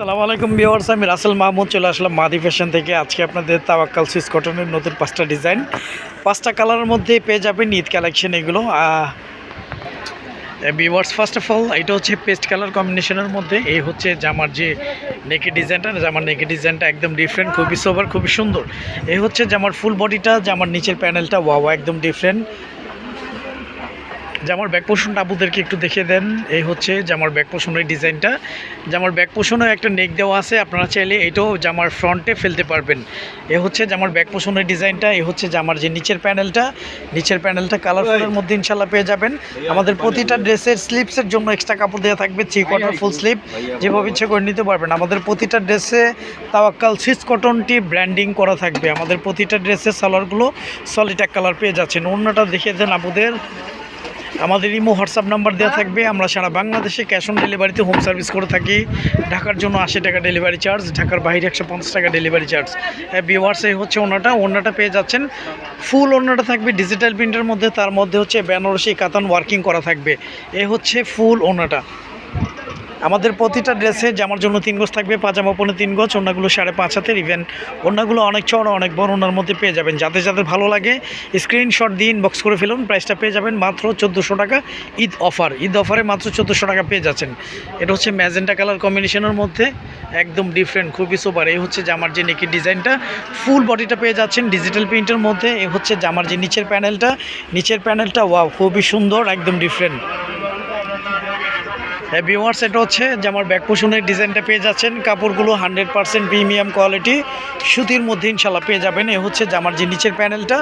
সালামু আলাইকুম ভিউয়ার্স, আমি রাসেল মাহমুদ, চলে আসলাম মাদি ফ্যাশন থেকে। আজকে আপনাদের তাওয়াক্কাল সুইস কটনের নতুন পাঁচটা ডিজাইন। পাঁচটা কালারের মধ্যে পেয়ে যাবেন ঈদ কালেকশন এগুলো। ভিউয়ার্স ফার্স্ট অফ অল এটা হচ্ছে পেস্ট কালার কম্বিনেশনের মধ্যে। এই হচ্ছে জামার যে নেকি ডিজাইনটা জামার নেকি ডিজাইনটা একদম ডিফারেন্ট খুবই সোভার খুবই সুন্দর। এই হচ্ছে জামার ফুল বডিটা জামার নিচের প্যানেলটা ওয়াও একদম ডিফারেন্ট জামার ব্যাক পোষণটা আপুদেরকে একটু দেখিয়ে দেন। এই হচ্ছে জামার ব্যাক পোষণের ডিজাইনটা। জামার ব্যাক পোষণেও একটা নেক দেওয়া আছে, আপনারা চাইলে এটাও জামার ফ্রন্টে ফেলতে পারবেন। এ হচ্ছে জামার ব্যাক পোষণের ডিজাইনটা, এ হচ্ছে জামার যে নিচের প্যানেলটা নিচের প্যানেলটা কালারফুলের মধ্যে ইনশাল্লাহ পেয়ে যাবেন। আমাদের প্রতিটা ড্রেসের স্লিপসের জন্য এক্সট্রা কাপড় দেওয়া থাকবে থ্রি কোয়ার্টার ফুল স্লিপ যেভাবে ইচ্ছে করে নিতে পারবেন। আমাদের প্রতিটা ড্রেসে তাওয়াক্কাল সিস কটনটি ব্র্যান্ডিং করা থাকবে। আমাদের প্রতিটা ড্রেসের সালোয়ারগুলো সলিড এক কালার পেয়ে যাচ্ছেন। অন্যটা দেখিয়ে দেন আপুদের আমাদের ইমো হোয়াটসঅ্যাপ নাম্বার দেওয়া থাকবে। আমরা সারা বাংলাদেশে ক্যাশ অন ডেলিভারিতে হোম সার্ভিস করে থাকি। ঢাকার জন্য আশি টাকা ডেলিভারি চার্জ ঢাকার বাইরে একশো পঞ্চাশ টাকা ডেলিভারি চার্জ বিওয়ার্স এই হচ্ছে ওনাটা। ওনাটা পেয়ে যাচ্ছেন। ফুল ওনাটা থাকবে ডিজিটাল প্রিন্টের মধ্যে। তার মধ্যে হচ্ছে বেনারসি, কাতান ওয়ার্কিং করা থাকবে। এ হচ্ছে ফুল ওনাটা। আমাদের প্রতিটা ড্রেসে জামার জন্য তিন গজ থাকবে, পাজামা পনে তিন গজ ওনাগুলো সাড়ে পাঁচ হাতের ইভেন ওনাগুলো অনেক চড় অনেক বড় ওনার মধ্যে পেয়ে যাবেন। যাতে যাদের ভালো লাগে স্ক্রিনশট দিয়ে ইনবক্স করে ফেলুন প্রাইসটা পেয়ে যাবেন মাত্র চোদ্দোশো টাকা ঈদ অফার ঈদ অফারে মাত্র চোদ্দোশো টাকা পেয়ে যাচ্ছেন। এটা হচ্ছে ম্যাজেন্টা কালার কম্বিনেশনের মধ্যে, একদম ডিফারেন্ট খুবই সুপার এই হচ্ছে জামার যে নেকি ডিজাইনটা ফুল বডিটা পেয়ে যাচ্ছেন ডিজিটাল প্রিন্টের মধ্যে। এ হচ্ছে জামার যে নিচের প্যানেলটা নিচের প্যানেলটা ওয়াও খুবই সুন্দর, একদম ডিফারেন্ট হ্যাঁ ভিউয়ার্স এটা হচ্ছে যে আমার পোষণের ডিজাইনটা পেয়ে যাচ্ছেন। কাপড়গুলো হান্ড্রেড পার্সেন্ট প্রিমিয়াম কোয়ালিটি সুতির মধ্যে ইনশাল্লাহ পেয়ে যাবেন। এ হচ্ছে জামার যে নিচের প্যানেলটা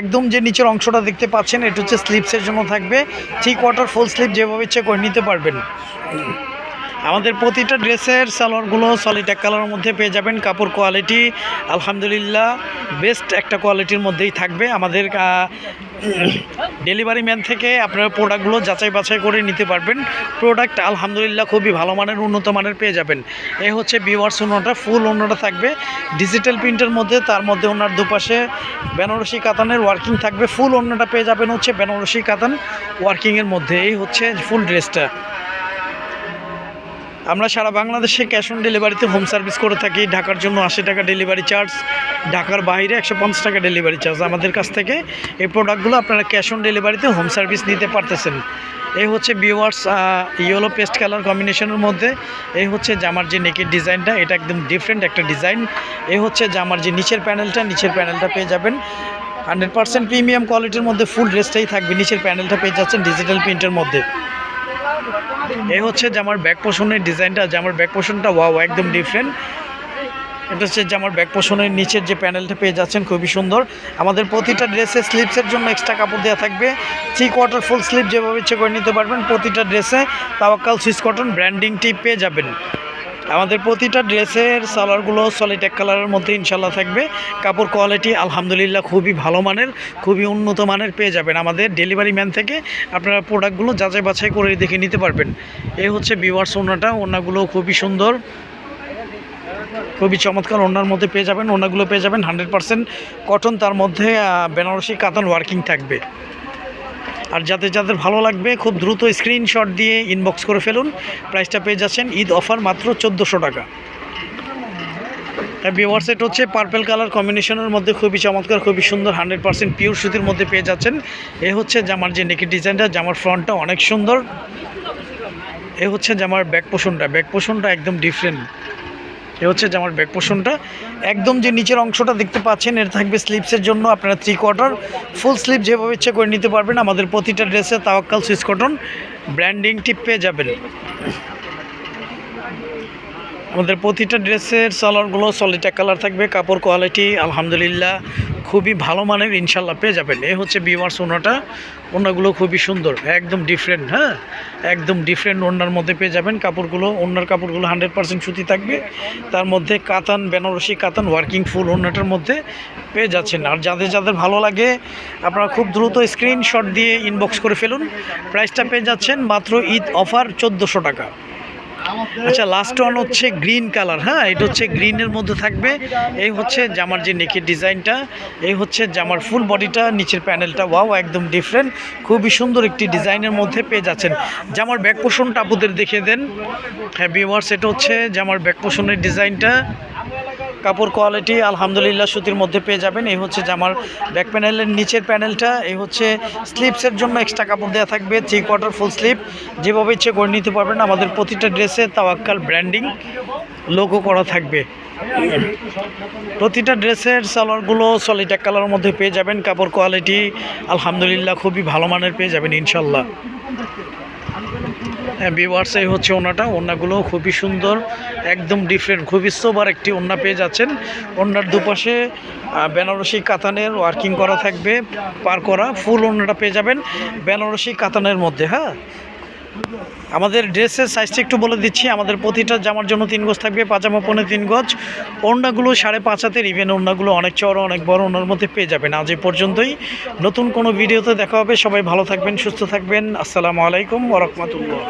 একদম যে নিচের অংশটা দেখতে পাচ্ছেন, এটা হচ্ছে স্লিপসের জন্য থাকবে। থ্রি কোয়ার্টার ফুল স্লিপ যেভাবে ইচ্ছে করে নিতে পারবেন। আমাদের প্রতিটা ড্রেসের সালোয়ারগুলো সলিড এক কালারের মধ্যে পেয়ে যাবেন, কাপড় কোয়ালিটি আলহামদুলিল্লাহ বেস্ট একটা কোয়ালিটির মধ্যেই থাকবে। আমাদের ডেলিভারি ম্যান থেকে আপনারা প্রোডাক্টগুলো যাচাই বাছাই করে নিতে পারবেন। প্রোডাক্ট আলহামদুলিল্লাহ খুবই ভালো মানের, উন্নত মানের পেয়ে যাবেন। এ হচ্ছে বিওয়ার্স অন্যটা ফুল অন্যটা থাকবে। ডিজিটাল প্রিন্টের মধ্যে, তার মধ্যে ওনার দুপাশে বেনারসি কাতানের ওয়ার্কিং থাকবে। ফুল অন্যটা পেয়ে যাবেন হচ্ছে বেনারসি কাতান ওয়ার্কিংয়ের মধ্যে। এই হচ্ছে ফুল ড্রেসটা আমরা সারা বাংলাদেশে ক্যাশ অন ডেলিভারিতে হোম সার্ভিস করে থাকি। ঢাকার জন্য আশি টাকা ডেলিভারি চার্জ ঢাকার বাইরে একশো পঞ্চাশ টাকা ডেলিভারি চার্জ আমাদের কাছ থেকে এই প্রোডাক্টগুলো আপনারা ক্যাশ অন ডেলিভারিতে হোম সার্ভিস নিতে পারতেছেন। এই হচ্ছে বিওয়ার্স ইয়েলো পেস্ট কালার কম্বিনেশনের মধ্যে। এই হচ্ছে জামার যে নেকের ডিজাইনটা, এটা একদম ডিফারেন্ট একটা ডিজাইন। এই হচ্ছে জামার যে নিচের প্যানেলটা নিচের প্যানেলটা পেয়ে যাবেন। হান্ড্রেড পার্সেন্ট প্রিমিয়াম কোয়ালিটির মধ্যে ফুল ড্রেসটাই থাকবে। নিচের প্যানেলটা পেয়ে যাচ্ছেন ডিজিটাল প্রিন্টের মধ্যে। এই হচ্ছে জামার ব্যাক পোষণের ডিজাইনটা যে আমার ব্যাক পোষণটা ওয়াও একদম ডিফারেন্ট এটা হচ্ছে জামার ব্যাক পোষণের নিচের যে প্যানেলটা পেয়ে যাচ্ছেন, খুবই সুন্দর। আমাদের প্রতিটা ড্রেসে স্লিপসের জন্য এক্সট্রা কাপড় দেওয়া থাকবে। থ্রি কোয়ার্টার ফুল স্লিপ যেভাবে ইচ্ছে করে নিতে পারবেন, প্রতিটা ড্রেসে তাওয়াক্কাল সুইস কটন ব্র্যান্ডিংটি পেয়ে যাবেন। আমাদের প্রতিটা ড্রেসের সালোয়ারগুলো সলিড এক কালারের মধ্যে ইনশাল্লাহ থাকবে। কাপড় কোয়ালিটি আলহামদুলিল্লাহ খুবই ভালো মানের, খুবই উন্নত মানের পেয়ে যাবেন। আমাদের ডেলিভারি ম্যান থেকে আপনারা প্রোডাক্টগুলো যাচাই বাছাই করে দেখে নিতে পারবেন। এই হচ্ছে বিওয়ার্স ওনাটা, ওনাগুলো খুবই সুন্দর। খুবই চমৎকার ওনার মধ্যে পেয়ে যাবেন, ওনাগুলো পেয়ে যাবেন হান্ড্রেড পার্সেন্ট কটন তার মধ্যে বেনারসি কাতান ওয়ার্কিং থাকবে। আর যাদের যাদের ভালো লাগবে, খুব দ্রুত স্ক্রিনশট দিয়ে ইনবক্স করে ফেলুন। প্রাইসটা পেয়ে যাচ্ছেন ঈদ অফার মাত্র চোদ্দোশো টাকা। বিওয়ার সেট হচ্ছে পার্পেল কালার কম্বিনেশনের মধ্যে খুবই চমৎকার, খুবই সুন্দর হান্ড্রেড পার্সেন্ট পিওর সুতির মধ্যে পেয়ে যাচ্ছেন। এ হচ্ছে জামার যে নেকি ডিজাইনটা জামার ফ্রন্টটা অনেক সুন্দর। এ হচ্ছে জামার ব্যাক পোষণটা ব্যাক পোষণটা একদম ডিফারেন্ট এ হচ্ছে জামার ব্যাক পোষণটা একদম যে নিচের অংশটা দেখতে পাচ্ছেন এর থাকবে স্লিপসের জন্য আপনারা থ্রি কোয়ার্টার ফুল স্লিপ যেভাবে ইচ্ছে করে নিতে পারবেন, আমাদের প্রতিটা ড্রেসে তাওয়াক্কাল সুইস কটন ব্র্যান্ডিং টিপ পেয়ে যাবেন। আমাদের প্রতিটা ড্রেসের সালোয়ারগুলো সলিটা কালার থাকবে, কাপড় কোয়ালিটি আলহামদুলিল্লাহ। খুবই ভালো মানের ইনশাল্লাহ পেয়ে যাবেন। এই হচ্ছে বিওয়ার্স ওনাটা। ওনাগুলো খুবই সুন্দর, একদম ডিফারেন্ট হ্যাঁ? একদম ডিফারেন্ট ওনার মধ্যে পেয়ে যাবেন কাপড়গুলো। ওনার কাপড়গুলো হান্ড্রেড পার্সেন্ট সুতি থাকবে। তার মধ্যে কাতান, বেনারসি কাতান ওয়ার্কিং ফুল ওনাটার মধ্যে পেয়ে যাচ্ছেন। আর যাদের যাদের ভালো লাগে, আপনারা খুব দ্রুত স্ক্রিনশট দিয়ে ইনবক্স করে ফেলুন। প্রাইসটা পেয়ে যাচ্ছেন মাত্র ঈদ অফার চোদ্দোশো টাকা। আচ্ছা লাস্ট ওয়ান হচ্ছে গ্রিন কালার হ্যাঁ? এটা হচ্ছে গ্রিনের মধ্যে থাকবে। এই হচ্ছে জামার যে নেকের ডিজাইনটা এই হচ্ছে জামার ফুল বডিটা নিচের প্যানেলটা ওয়াও একদম ডিফারেন্ট খুবই সুন্দর একটি ডিজাইনের মধ্যে পেয়ে যাচ্ছেন। জামার ব্যাক পোষণটা আপুদের দেখিয়ে দেন। হ্যাঁ বিওয়ার্স এটা হচ্ছে জামার ব্যাক পোষণের ডিজাইনটা কাপড় কোয়ালিটি আলহামদুলিল্লাহ সুতির মধ্যে পেয়ে যাবেন। এই হচ্ছে জামার ব্যাক প্যানেলের নিচের প্যানেলটা এই হচ্ছে স্লিপসের জন্য এক্সট্রা কাপড় দেওয়া থাকবে থ্রি কোয়ার্টার ফুল স্লিপ যেভাবে ইচ্ছে করে নিতে পারবেন, আমাদের প্রতিটা ড্রেসে তাওয়াক্কাল ব্র্যান্ডিং লোগো করা থাকবে। প্রতিটা ড্রেসের সালোয়ারগুলো সলিড এক কালারের মধ্যে পেয়ে যাবেন, কাপড় কোয়ালিটি আলহামদুলিল্লাহ খুবই ভালো মানের পেয়ে যাবেন ইনশাল্লাহ বিওয়ার্স এই হচ্ছে ওনাটা। ওনাগুলো খুবই সুন্দর, একদম ডিফারেন্ট খুবই সোবার একটি ওনা পেয়ে যাচ্ছেন। ওনার দুপাশে বেনারসি কাতানের ওয়ার্কিং করা থাকবে, পার করা ফুল ওনাটা পেয়ে যাবেন। বেনারসি কাতানের মধ্যে হ্যাঁ? আমাদের ড্রেসের সাইজটা একটু বলে দিচ্ছি। আমাদের প্রতিটা জামার জন্য তিন গজ থাকবে, পাজামা পনে তিন গজ। ওড়নাগুলো সাড়ে পাঁচ হাতের ইভেন ওড়নাগুলো অনেক চড় অনেক বড় ওনার মধ্যে পেয়ে যাবেন। আজ এই পর্যন্তই। নতুন কোনো ভিডিওতে দেখা হবে। সবাই ভালো থাকবেন, সুস্থ থাকবেন। আসসালামু আলাইকুম ওরহমতুল্লাহ